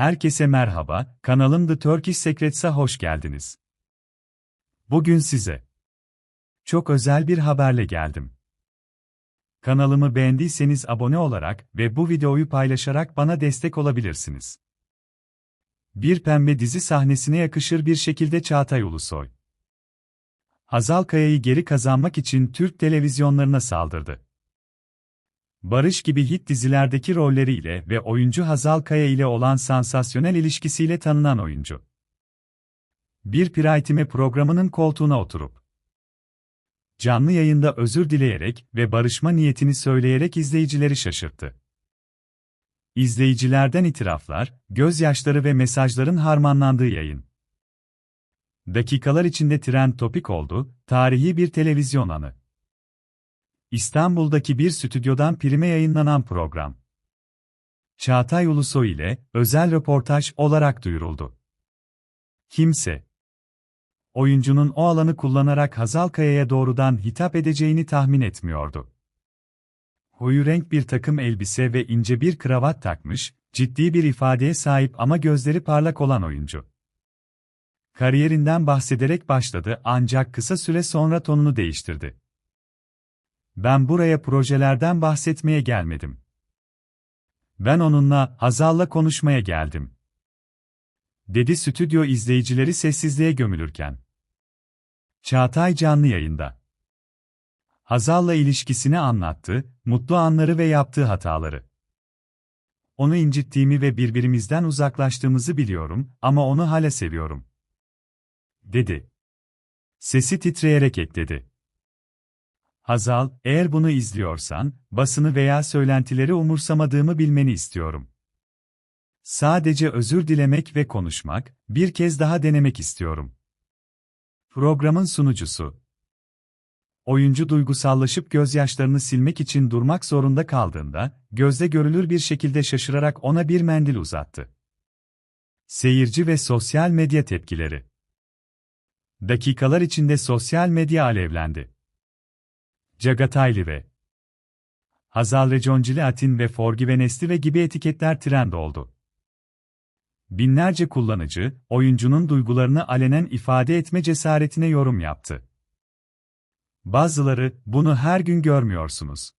Herkese merhaba, kanalım The Turkish Secrets'a hoş geldiniz. Bugün size çok özel bir haberle geldim. Kanalımı beğendiyseniz abone olarak ve bu videoyu paylaşarak bana destek olabilirsiniz. Bir pembe dizi sahnesine yakışır bir şekilde Çağatay Ulusoy. Hazal Kaya'yı geri kazanmak için Türk televizyonlarına saldırdı. Barış gibi hit dizilerdeki rolleriyle ve oyuncu Hazal Kaya ile olan sansasyonel ilişkisiyle tanınan oyuncu. Bir Piraytime programının koltuğuna oturup canlı yayında özür dileyerek ve barışma niyetini söyleyerek izleyicileri şaşırttı. İzleyicilerden itiraflar, gözyaşları ve mesajların harmanlandığı yayın. Dakikalar içinde trend topik oldu, tarihi bir televizyon anı. İstanbul'daki bir stüdyodan prime yayınlanan program. Çağatay Ulusoy ile özel röportaj olarak duyuruldu. Kimse oyuncunun o alanı kullanarak Hazal Kaya'ya doğrudan hitap edeceğini tahmin etmiyordu. Koyu renk bir takım elbise ve ince bir kravat takmış, ciddi bir ifadeye sahip ama gözleri parlak olan oyuncu. Kariyerinden bahsederek başladı ancak kısa süre sonra tonunu değiştirdi. Ben buraya projelerden bahsetmeye gelmedim. Ben onunla, Hazal'la konuşmaya geldim. Dedi stüdyo izleyicileri sessizliğe gömülürken. Çağatay canlı yayında. Hazal'la ilişkisini anlattı, mutlu anları ve yaptığı hataları. Onu incittiğimi ve birbirimizden uzaklaştığımızı biliyorum ama onu hala seviyorum. Dedi. Sesi titreyerek ekledi. Hazal, eğer bunu izliyorsan, basını veya söylentileri umursamadığımı bilmeni istiyorum. Sadece özür dilemek ve konuşmak, bir kez daha denemek istiyorum. Programın sunucusu. Oyuncu duygusallaşıp gözyaşlarını silmek için durmak zorunda kaldığında, gözde görülür bir şekilde şaşırarak ona bir mendil uzattı. Seyirci ve sosyal medya tepkileri. Dakikalar içinde sosyal medya alevlendi. Cagataylı ve Hazal Reconcili Atin ve Forgivenesti ve gibi etiketler trend oldu. Binlerce kullanıcı, oyuncunun duygularını alenen ifade etme cesaretine yorum yaptı. Bazıları, bunu her gün görmüyorsunuz.